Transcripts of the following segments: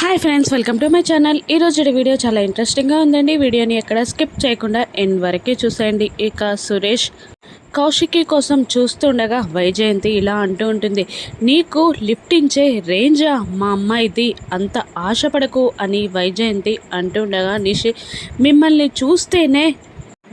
Hi friends welcome to my channel ఈ రోజు video చాలా ఇంట్రెస్టింగ్గా ఉందండి. వీడియోని ఎక్కడ స్కిప్ చేయకుండా ఎండ్ వరకే చూసేయండి. ఇక సురేష్ కౌశికి కోసం చూస్తుండగా వైజయంతి ఇలా అంటూ ఉంటుంది. నీకు లిఫ్టించే రేంజా మా అమ్మాయిది అంత ఆశపడకు అని వైజయంతి అంటుండగా నిషి మిమ్మల్ని చూస్తేనే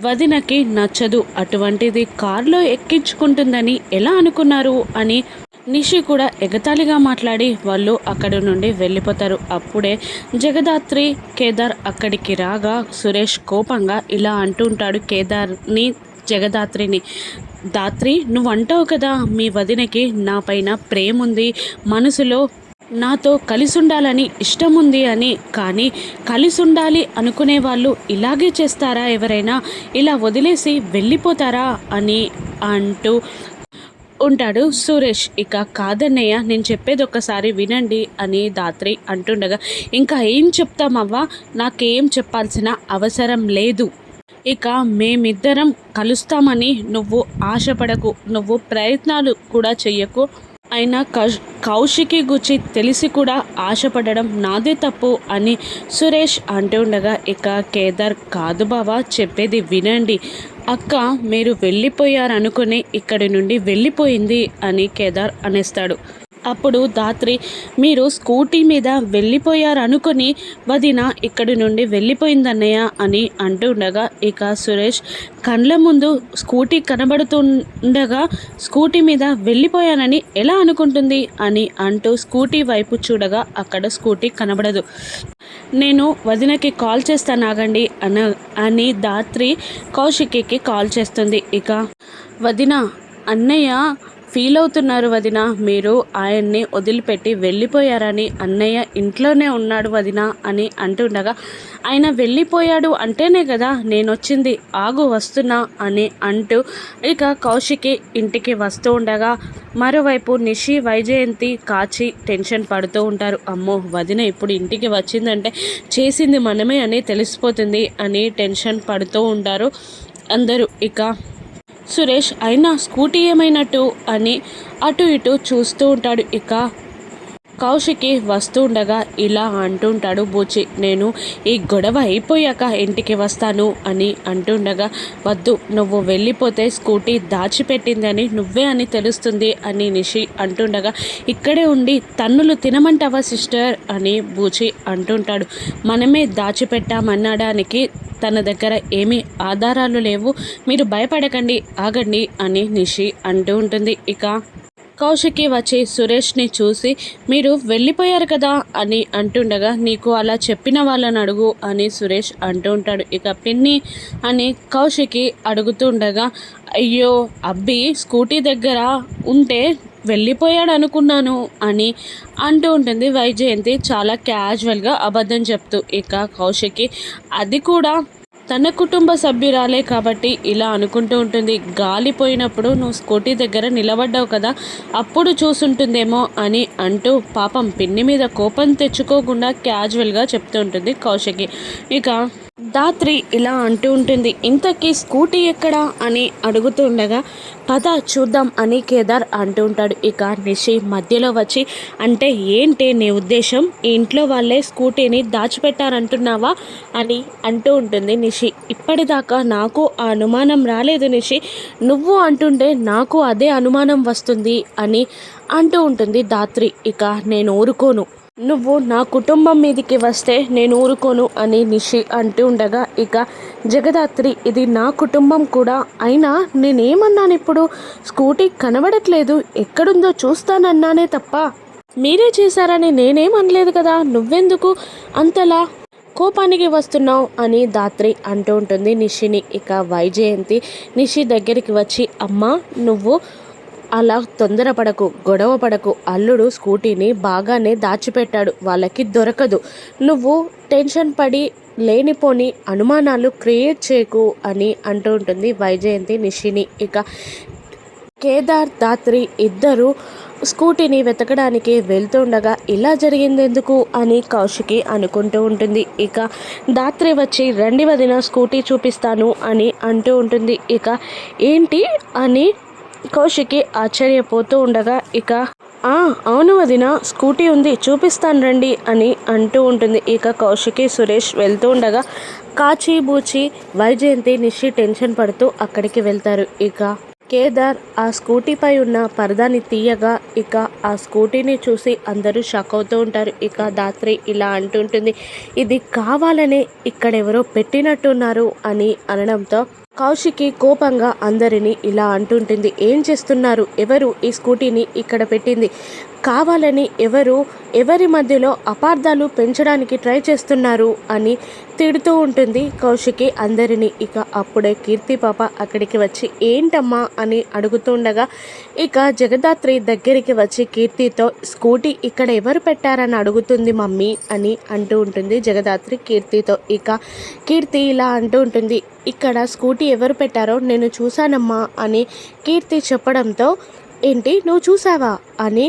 వదినకి నచ్చదు. అటువంటిది కారులో ఎక్కించుకుంటుందని ఎలా అనుకున్నారు? అని నిషి కూడా ఎగతాళిగా మాట్లాడి వాళ్ళు అక్కడి నుండి వెళ్ళిపోతారు. అప్పుడే జగదాత్రి కేదార్ అక్కడికి రాగా సురేష్ కోపంగా ఇలా అంటుంటాడు కేదార్ని జగదాత్రిని దాత్రి నువ్వు అంటావు కదా మీ వదినకి నా పైన ప్రేముంది మనసులో నాతో కలిసి ఉండాలని ఇష్టం ఉంది అని. కానీ కలిసి ఉండాలి అనుకునే వాళ్ళు ఇలాగే చేస్తారా ఎవరైనా? ఇలా వదిలేసి వెళ్ళిపోతారా? అని అంటూ ఉంటాడు. సురేష్ ఇక కాదన్నయ్య నేను చెప్పేది ఒక్కసారి వినండి అని దాత్రి అంటుండగా ఇంకా ఏం చెప్తామవ్వా? నాకేం చెప్పాల్సిన అవసరం లేదు. ఇక మేమిద్దరం కలుస్తామని నువ్వు ఆశపడకు. నువ్వు ప్రయత్నాలు కూడా చెయ్యకు. అయినా కౌశికి గుచ్చి తెలిసి కూడా ఆశపడడం నాదే తప్పు అని సురేష్ అంటుండగా ఇక కేదార్ కాదు బావా చెప్పేది వినండి. అక్క మీరు వెళ్ళిపోయారనుకుని ఇక్కడి నుండి వెళ్ళిపోయింది అని కేదార్ అనేస్తాడు. అప్పుడు దాత్రి మీరు స్కూటీ మీద వెళ్ళిపోయారనుకుని వదిన ఇక్కడి నుండి వెళ్ళిపోయిందన్నయ్య అని అంటుండగా ఇక సురేష్ కండ్ల ముందు స్కూటీ కనబడుతుండగా స్కూటీ మీద వెళ్ళిపోయానని ఎలా అనుకుంటుంది అని అంటూ స్కూటీ వైపు చూడగా అక్కడ స్కూటీ కనబడదు. నేను వదినకి కాల్ చేస్తాను ఆగండి అన అని దాత్రి కౌశికికి కాల్ చేస్తుంది. ఇక వదిన అన్నయ్య ఫీల్ అవుతున్నారు వదిన. మీరు ఆయన్ని వదిలిపెట్టి వెళ్ళిపోయారని అన్నయ్య ఇంట్లోనే ఉన్నాడు వదిన అని అంటుండగా ఆయన వెళ్ళిపోయాడు అంటేనే కదా నేను వచ్చింది ఆగు వస్తున్నా అని అంటూ ఇక కౌశికి ఇంటికి వస్తూ ఉండగా మరోవైపు నిషి వైజయంతి కాచి టెన్షన్ పడుతూ ఉంటారు. అమ్మో వదిన ఇప్పుడు ఇంటికి వచ్చిందంటే చేసింది మనమే అని తెలిసిపోతుంది అని టెన్షన్ పడుతూ ఉంటారు అందరూ. ఇక సురేష్ అయినా స్కూటీ ఏమైనట్టు? అని అటు ఇటు చూస్తూ ఉంటాడు ఇక. కౌశికి వస్తూ ఉండగా ఇలా అంటుంటాడు బూచి నేను ఈ గొడవ అయిపోయాక ఇంటికి వస్తాను అని అంటుండగా వద్దు నువ్వు వెళ్ళిపోతే స్కూటీ దాచిపెట్టిందని నువ్వే అని తెలుస్తుంది అని నిషి అంటుండగా ఇక్కడే ఉండి తన్నులు తినమంటావా సిస్టర్? అని బూచి అంటుంటాడు. మనమే దాచిపెట్టామనడానికి తన దగ్గర ఏమీ ఆధారాలు లేవు. మీరు భయపడకండి ఆగండి అని నిషి అంటూ ఉంటుంది. ఇక కౌశికి వచ్చి సురేష్ని చూసి మీరు వెళ్ళిపోయారు కదా అని అంటుండగా నీకు అలా చెప్పిన వాళ్ళని అడుగు అని సురేష్ అంటూ ఉంటాడు. ఇక పిన్ని అని కౌశికి అడుగుతుండగా అయ్యో అబ్బి స్కూటీ దగ్గర ఉంటే వెళ్ళిపోయాడు అనుకున్నాను అని అంటూ ఉంటుంది వైజయంతి చాలా క్యాజువల్గా అబద్ధం చెప్తూ. ఇక కౌశికి అది కూడా తన కుటుంబ సభ్యురాలే కాబట్టి ఇలా అనుకుంటూ ఉంటుంది. గాలిపోయినప్పుడు నువ్వు స్కూటీ దగ్గర నిలబడ్డావు కదా అప్పుడు చూసుంటుందేమో అని అంటూ పాపం పిన్ని మీద కోపం తెచ్చుకోకుండా క్యాజువల్గా చెప్తూ ఉంటుంది కౌశకి ఇక దాత్రి ఇలా అంటూ ఉంటుంది. ఇంతకీ స్కూటీ ఎక్కడా? అని అడుగుతుండగా పద చూద్దాం అని కేదార్ అంటూ ఉంటాడు. ఇక నిషి మధ్యలో వచ్చి అంటే ఏంటి నీ ఉద్దేశం? ఈ ఇంట్లో వాళ్ళే స్కూటీని దాచిపెట్టారంటున్నావా? అని అంటూ ఉంటుంది నిషి. ఇప్పటిదాకా నాకు ఆ అనుమానం రాలేదు నిషి. నువ్వు అంటుంటే నాకు అదే అనుమానం వస్తుంది అని అంటూ ఉంటుంది దాత్రి ఇక నేను ఊరుకోను. నువ్వు నా కుటుంబం మీదికి వస్తే నేను ఊరుకోను అని నిషి అంటూ ఉండగా ఇక జగదాత్రి ఇది నా కుటుంబం కూడా. అయినా నేనేమన్నాను ఇప్పుడు? స్కూటీ కనబడట్లేదు. ఎక్కడుందో చూస్తానన్నానే తప్ప. మీరే చేశారని నేనేమనలేదు కదా. నువ్వెందుకు అంతలా కోపానికి వస్తున్నావు అని దాత్రి అంటూ ఉంటుంది నిషిని. ఇక వైజయంతి నిషి దగ్గరికి వచ్చి అమ్మ నువ్వు అలా తొందరపడకు గొడవ పడకు. అల్లుడు స్కూటీని బాగానే దాచిపెట్టాడు. వాళ్ళకి దొరకదు. నువ్వు టెన్షన్ పడి లేనిపోని అనుమానాలు క్రియేట్ చేయకు అని అంటూ ఉంటుంది వైజయంతి నిషిని. ఇక కేదార్ దాత్రి ఇద్దరు స్కూటీని వెతకడానికి వెళ్తుండగా ఇలా జరిగింది ఎందుకు అని కౌశికి అనుకుంటూ ఉంటుంది. ఇక దాత్రి వచ్చి రండి వదిన స్కూటీ చూపిస్తాను అని అంటూ ఉంటుంది. ఇక ఏంటి? అని కౌశికి ఆశ్చర్యపోతూ ఉండగా ఇక "ఆ, అవును వదిన స్కూటీ ఉంది చూపిస్తాను రండి అని అంటూ ఉంటుంది. ఇక కౌశికి సురేష్ వెళ్తూ ఉండగా కాచి బూచి వైజయంతి నిషి టెన్షన్ పడుతూ అక్కడికి వెళ్తారు. ఇక కేదార్ ఆ స్కూటీపై ఉన్న పరదాని తీయగా ఇక ఆ స్కూటీని చూసి అందరూ షాక్ అవుతూ ఉంటారు. ఇక దాత్రి ఇలా అంటుంటుంది ఇది కావాలనే ఇక్కడెవరో పెట్టినట్టున్నారు అని అనడంతో కౌశికి కోపంగా అందరినీ ఇలా అంటుంటుంది. ఏం చేస్తున్నారు? ఎవరు ఈ స్కూటీని ఇక్కడ పెట్టింది? కావాలని ఎవరు ఎవరి మధ్యలో అపార్థాలు పెంచడానికి ట్రై చేస్తున్నారు అని తిడుతూ ఉంటుంది కౌశికి అందరినీ. ఇక అప్పుడే కీర్తి పాప అక్కడికి వచ్చి ఏంటమ్మా? అని అడుగుతుండగా ఇక జగదాత్రి దగ్గరికి వచ్చి కీర్తితో స్కూటీ ఇక్కడ ఎవరు పెట్టారని అడుగుతుంది మమ్మీ? అని అంటూ ఉంటుంది జగదాత్రి కీర్తితో. ఇక కీర్తి ఇలా అంటూ ఉంటుంది ఇక్కడ స్కూటీ ఎవరు పెట్టారో నేను చూశానమ్మా అని కీర్తి చెప్పడంతో ఏంటి? నువ్వు చూసావా అని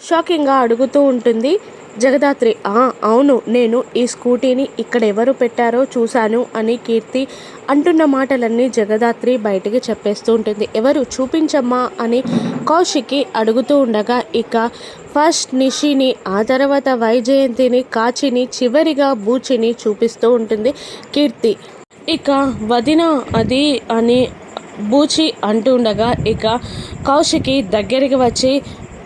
షాకింగ్గా అడుగుతూ ఉంటుంది జగదాత్రి ఆ అవును నేను ఈ స్కూటీని ఇక్కడ ఎవరు పెట్టారో చూశాను అని కీర్తి అంటున్న మాటలన్నీ జగదాత్రి బయటికి చెప్పేస్తూ ఉంటుంది. ఎవరు? చూపించమ్మా అని కౌశికి అడుగుతూ ఉండగా ఇక ఫస్ట్ నిషిని ఆ తర్వాత వైజయంతిని కాచిని చివరిగా బూచిని చూపిస్తూ ఉంటుంది కీర్తి. ఇక వదిన అది అని బూచి అంటూ ఉండగా ఇక కౌశికి దగ్గరికి వచ్చి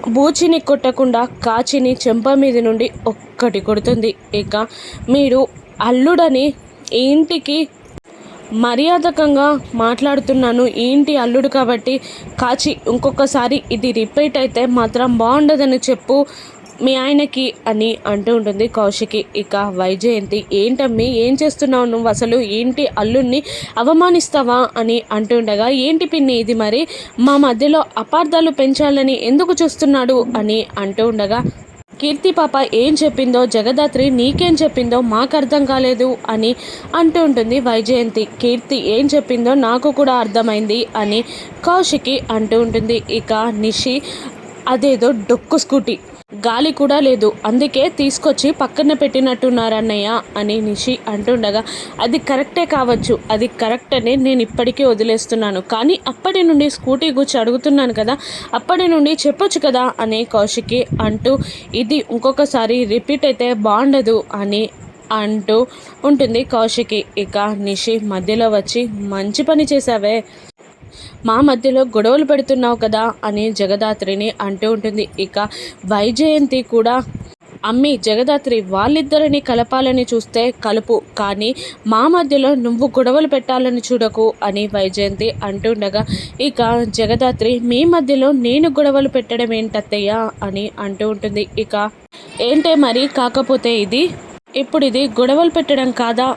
బూచిని కొట్టకుండా కాచిని చెంప మీద నుండి ఒక్కటి కొడుతుంది. ఇక మీరు అల్లుడని ఇంటికి మర్యాదకంగా మాట్లాడుతున్నాను. ఏంటి అల్లుడు కాబట్టి కాచి ఇంకొకసారి ఇది రిపీట్ అయితే మాత్రం బాగుండదని చెప్పు మీ ఆయనకి అని అంటూ ఉంటుంది. కౌశికి ఇక వైజయంతి ఏంటమ్మి? ఏం చేస్తున్నావు నువ్వు? అసలు ఏంటి అల్లుణ్ణి అవమానిస్తావా? అని అంటుండగా ఏంటి పిన్ని ఇది మరి? మా మధ్యలో అపార్థాలు పెంచాలని ఎందుకు చూస్తున్నాడు? అని అంటూ ఉండగా కీర్తి పాప ఏం చెప్పిందో జగదాత్రి నీకేం చెప్పిందో మాకు అర్థం కాలేదు అని అంటూ ఉంటుంది వైజయంతి. కీర్తి ఏం చెప్పిందో నాకు కూడా అర్థమైంది అని కౌశికి అంటూ ఉంటుంది. ఇక నిషి అదేదో డొక్కు స్కూటీ గాలి కూడా లేదు. అందుకే తీసుకొచ్చి పక్కన పెట్టినట్టున్నారన్నయ్య అని నిషి అంటుండగా అది కరెక్టే కావచ్చు అది కరెక్ట్ అని నేను ఇప్పటికీ వదిలేస్తున్నాను. కానీ అప్పటి నుండి స్కూటీ గుచ్చి అడుగుతున్నాను కదా అప్పటి నుండి చెప్పొచ్చు కదా అని కౌశికి అంటూ ఇది ఇంకొకసారి రిపీట్ అయితే బాగుండదు అని అంటూ ఉంటుంది కౌశికి. ఇక నిషి మధ్యలో వచ్చి మంచి పని చేశావే మా మధ్యలో గొడవలు పెడుతున్నావు కదా అని జగదాత్రిని అంటూ ఉంటుంది. ఇక వైజయంతి కూడా అమ్మి జగదాత్రి వాళ్ళిద్దరిని కలపాలని చూస్తే కలుపు కానీ మా మధ్యలో నువ్వు గొడవలు పెట్టాలని చూడకు అని వైజయంతి అంటుండగా ఇక జగదాత్రి మీ మధ్యలో నేను గొడవలు పెట్టడం ఏంటత్తయ్య అని అంటూ ఉంటుంది. ఇక ఏంటే మరి కాకపోతే ఇది? ఇప్పుడు ఇది గొడవలు పెట్టడం కాదా?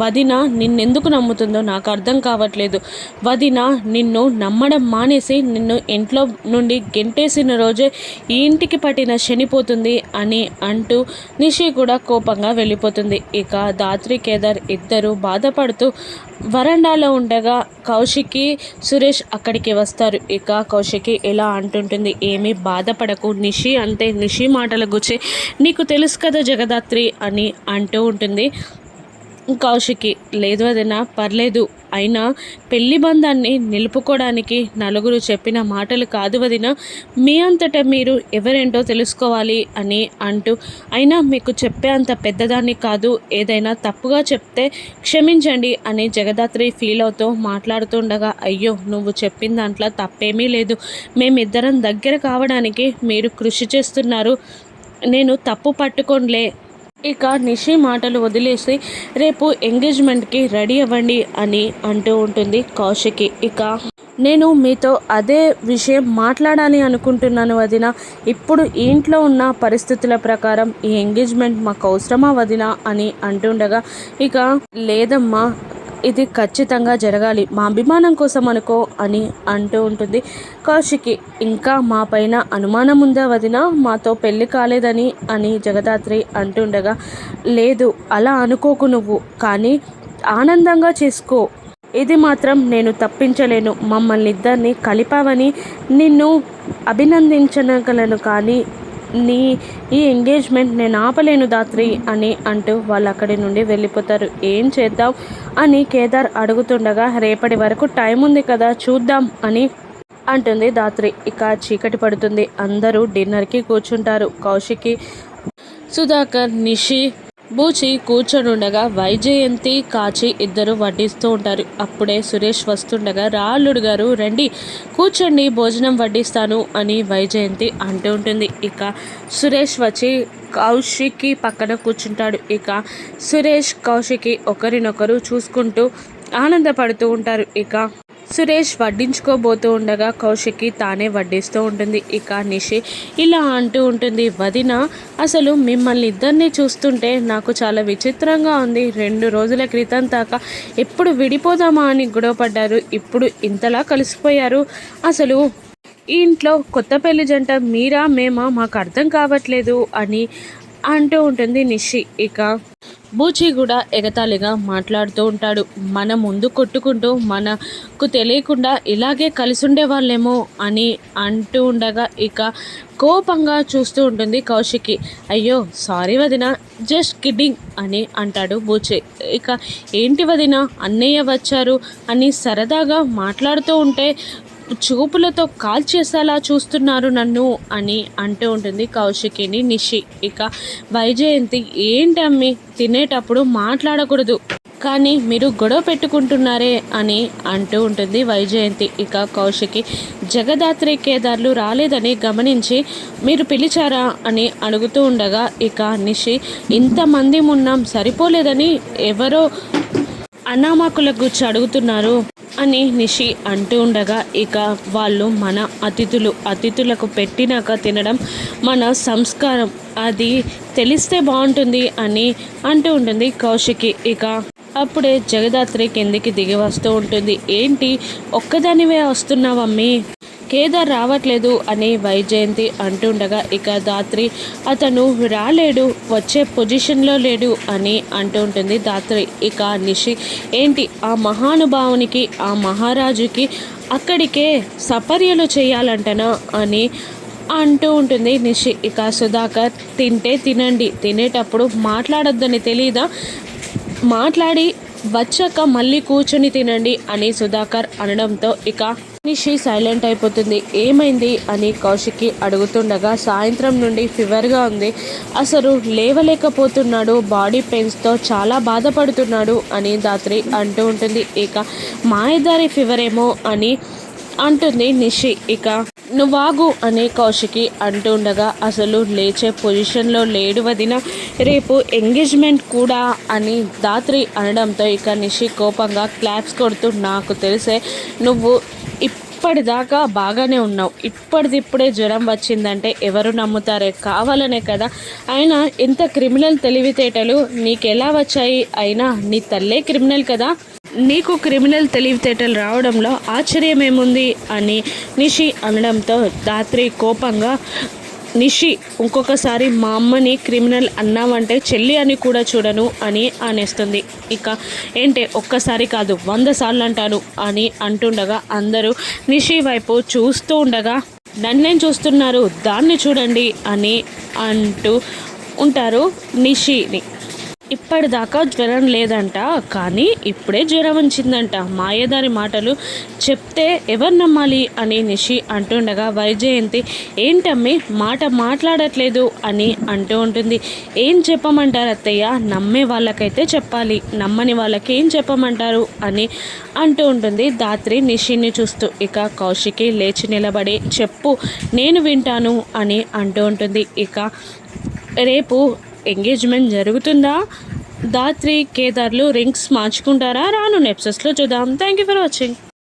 వదిన నిన్నెందుకు నమ్ముతుందో నాకు అర్థం కావట్లేదు. వదిన నిన్ను నమ్మడం మానేసి నిన్ను ఇంట్లో నుండి గెంటేసిన రోజే ఈ ఇంటికి పట్టిన శనిపోతుంది అని అంటూ నిషి కూడా కోపంగా వెళ్ళిపోతుంది. ఇక దాత్రి కేదార్ ఇద్దరు బాధపడుతూ వరండాలో ఉండగా కౌశికి సురేష్ అక్కడికి వస్తారు. ఇక కౌశికి ఎలా అంటుంటుంది ఏమీ బాధపడకు నిషి అంటే నిషి మాటల గుచ్చి నీకు తెలుసు కదా జగదాత్రి అని అంటూ ఉంటుంది. కౌశికి. లేదు వదినా పర్లేదు. అయినా పెళ్ళి బంధాన్ని నిలుపుకోవడానికి నలుగురు చెప్పిన మాటలు కాదు వదిన. మీ అంతటా మీరు ఎవరేంటో తెలుసుకోవాలి అని అంటూ అయినా మీకు చెప్పే అంత పెద్దదాన్ని కాదు. ఏదైనా తప్పుగా చెప్తే క్షమించండి అని జగదాత్రి ఫీల్ అవుతూ మాట్లాడుతుండగా అయ్యో నువ్వు చెప్పిన దాంట్లో తప్పేమీ లేదు. మేమిద్దరం దగ్గర కావడానికి మీరు కృషి చేస్తున్నారు. నేను తప్పు పట్టుకోనిలే. ఇక నిషి మాటలు వదిలేసి రేపు ఎంగేజ్మెంట్కి రెడీ అవ్వండి అని అంటూ ఉంటుంది కౌశికి. ఇక నేను మీతో అదే విషయం మాట్లాడాలి అనుకుంటున్నాను వదిన. ఇప్పుడు ఇంట్లో ఉన్న పరిస్థితుల ప్రకారం ఈ ఎంగేజ్మెంట్ మాకు అవసరమా వదిన అని అంటుండగా ఇక లేదమ్మా ఇది ఖచ్చితంగా జరగాలి. మా అభిమానం కోసం అనుకో అని అంటూ ఉంటుంది. కౌశికి ఇంకా మా పైన అనుమానం ఉందా వదిన? మాతో పెళ్ళి కాలేదని అని జగదాత్రి అంటుండగా లేదు అలా అనుకోకు నువ్వు కానీ ఆనందంగా చేసుకో. ఇది మాత్రం నేను తప్పించలేను. మమ్మల్ని ఇద్దరిని కలిపావని నిన్ను అభినందించగలను కానీ నీ ఈ ఎంగేజ్మెంట్ నేను ఆపలేను దాత్రి అని అంటూ వాళ్ళు అక్కడి నుండి వెళ్ళిపోతారు. ఏం చేద్దాం? అని కేదార్ అడుగుతుండగా రేపటి వరకు టైం ఉంది కదా చూద్దాం అని అంటుంది దాత్రి. ఇక చీకటి పడుతుంది. అందరూ డిన్నర్కి కూర్చుంటారు. కౌశికి సుధాకర్ నిషి బూచి కూర్చొనుండగా వైజయంతి కాచి ఇద్దరు వడ్డిస్తూ ఉంటారు. అప్పుడే సురేష్ వస్తుండగా రాళ్ళుడు గారు రండి కూర్చోండి భోజనం వడ్డిస్తాను అని వైజయంతి అంటూ ఉంటుంది. ఇక సురేష్ వచ్చి కౌశికి పక్కన కూర్చుంటాడు. ఇక సురేష్ కౌశికి ఒకరినొకరు చూసుకుంటూ ఆనందపడుతూ ఉంటారు. ఇక సురేష్ వడ్డించుకోబోతూ ఉండగా కౌశికి తానే వడ్డిస్తూ ఉంటుంది. ఇక నిషి ఇలా అంటూ ఉంటుంది. వదిన అసలు మిమ్మల్ని ఇద్దరిని చూస్తుంటే నాకు చాలా విచిత్రంగా ఉంది. రెండు రోజుల క్రితం దాకా ఎప్పుడు విడిపోదామా అని గొడవపడ్డారు ఇప్పుడు ఇంతలా కలిసిపోయారు. అసలు ఈ ఇంట్లో కొత్త పెళ్ళి జంట మీరా మేమా? మాకు అర్థం కావట్లేదు అని అంటూ ఉంటుంది నిషి. ఇక బూచి కూడా ఎగతాళిగా మాట్లాడుతూ ఉంటాడు. మన ముందు కొట్టుకుంటూ మనకు తెలియకుండా ఇలాగే కలిసి ఉండేవాళ్ళేమో అని అంటూ ఉండగా ఇక కోపంగా చూస్తూ ఉంటుంది కౌశికి. అయ్యో సారీ వదిన జస్ట్ కిడ్డింగ్ అని అంటాడు బూచి. ఇక ఏంటి వదిన అన్నయ్య వచ్చారు అని సరదాగా మాట్లాడుతూ ఉంటే చూపులతో కాల్ చేసేలా చూస్తున్నారు నన్ను అని అంటూ ఉంటుంది కౌశికిని నిషి. ఇక వైజయంతి ఏంటమ్మి తినేటప్పుడు మాట్లాడకూడదు. కానీ మీరు గొడవ పెట్టుకుంటున్నారే అని అంటూ ఉంటుంది వైజయంతి. ఇక కౌశికి జగదాత్రి కేదార్లు రాలేదని గమనించి మీరు పిలిచారా? అని అడుగుతూ ఉండగా ఇక నిషి ఇంతమంది ఉన్నాం సరిపోలేదని ఎవరో అనామకుల గురించి అడుగుతున్నారు. అని నిషి అంటూ ఉండగా ఇక వాళ్ళు మన అతిథులు అతిథులకు పెట్టినాక తినడం మన సంస్కారం. అది తెలిస్తే బాగుంటుంది అని అంటూ ఉంటుంది కౌశికి. ఇక అప్పుడే జగదాత్రి కిందికి దిగి వస్తూ ఉంటుంది. ఏంటి? ఒక్కదానివే వస్తున్నావమ్మి కేదార్ రావట్లేదు అని వైజయంతి అంటుండగా ఇక దాత్రి అతను రాలేడు వచ్చే పొజిషన్లో లేడు అని అంటూ ఉంటుంది దాత్రి. ఇక నిషి ఏంటి ఆ మహానుభావునికి ఆ మహారాజుకి అక్కడికే సపర్యలు చేయాలంటనా? అని అంటూ ఉంటుంది నిషి. ఇక సుధాకర్ తింటే తినండి తినేటప్పుడు మాట్లాడొద్దని తెలీదా? మాట్లాడి వచ్చాక మళ్ళీ కూర్చొని తినండి అని సుధాకర్ అనడంతో ఇక నిషి సైలెంట్ అయిపోతుంది. ఏమైంది అని కౌశికి అడుగుతుండగా సాయంత్రం నుండి ఫీవర్గా ఉంది. అసలు లేవలేకపోతున్నాడు. బాడీ పెయిన్స్తో చాలా బాధపడుతున్నాడు అని దాత్రి అంటూ ఉంటుంది. ఇక మాయదారి ఫీవర్ ఏమో అని అంటుంది నిషి. ఇక నువ్వాగు అనే కౌశికి అంటుండగా అసలు లేచే పొజిషన్లో లేడు వదిన రేపు ఎంగేజ్మెంట్ కూడా అని దాత్రి అనడంతో ఇక నిషి కోపంగా క్లాప్స్ కొడుతూ నాకు తెలిసే నువ్వు ఇప్పటిదాకా బాగానే ఉన్నావు. ఇప్పటిదిప్పుడే జ్వరం వచ్చిందంటే ఎవరు నమ్ముతారే? కావాలనే కదా. అయినా ఇంత క్రిమినల్ తెలివితేటలు నీకెలా వచ్చాయి? అయినా నీ తల్లే క్రిమినల్ కదా. నీకు క్రిమినల్ తెలివితేటలు రావడంలో ఆశ్చర్యమేముంది అని నిషి అనడంతో రాత్రి కోపంగా నిషి ఇంకొకసారి మా అమ్మని క్రిమినల్ అన్నావంటే చెల్లి అని కూడా చూడను అని అనేస్తుంది. ఇక ఏంటే ఒక్కసారి కాదు వంద సార్లు అంటాను అని అంటుండగా అందరూ నిషి వైపు చూస్తూ ఉండగా నన్నేం చూస్తున్నారు? దాన్ని చూడండి అని అంటూ ఉంటారు నిషిని. ఇప్పటిదాకా జ్వరం లేదంట కానీ ఇప్పుడే జ్వరం వచ్చిందంట. మాయదారి మాటలు చెప్తే ఎవరు నమ్మాలి అని నిషి అంటుండగా వైజయంతి ఏంటమ్మి మాట మాట్లాడట్లేదు అని అంటూ ఉంటుంది. ఏం చెప్పమంటారు అత్తయ్య? నమ్మే వాళ్ళకైతే చెప్పాలి. నమ్మని వాళ్ళకి ఏం చెప్పమంటారు? అని అంటూ ఉంటుంది దాత్రి నిషిని చూస్తూ. ఇక కౌశికి లేచి నిలబడి చెప్పు నేను వింటాను అని అంటూ ఉంటుంది. ఇక రేపు ఎంగేజ్మెంట్ జరుగుతుందా? దాత్రి కేదార్లు రింగ్స్ మార్చుకుంటారా? రాను నెప్సెస్లో చూద్దాం. Thank you for watching